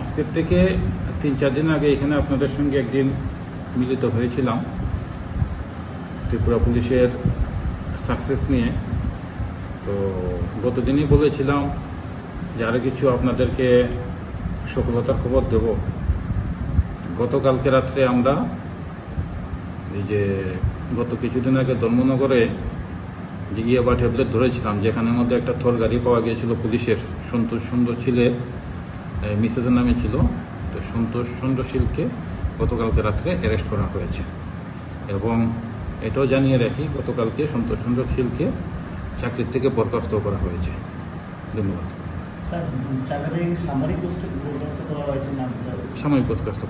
আজকের থেকে তিন চার দিন আগে এখানে আপনাদের সঙ্গে একদিন মিলিত হয়েছিলাম। ত্রিপুরা পুলিশের সাকসেস নিয়ে। তো গতদিনই বলেছিলাম, যারা কিছু আপনাদেরকে সফলতার খবর দেবো গতকালকে রাত্রে আমরা এই যে গত কিছুদিন আগে ধর্মনগরে যে ইয়ে বা ট্যাবলেট ধরেছিলাম, যেখানের মধ্যে একটা থর গাড়ি পাওয়া গিয়েছিল পুলিশের। সন্তোষ সুন্দর ছিলে মিসেসের নামে ছিল। তো সন্তোষ চন্দ্র শীলকে গতকালকে রাত্রে অ্যারেস্ট করা হয়েছে। এবং এটাও জানিয়ে রাখি, গতকালকে সন্তোষ চন্দ্র শীলকে চাকরির থেকে বরখাস্ত করা হয়েছে। ধন্যবাদ। সামরিক বরখাস্ত করা হয়েছে না? সাময়িক বরখাস্ত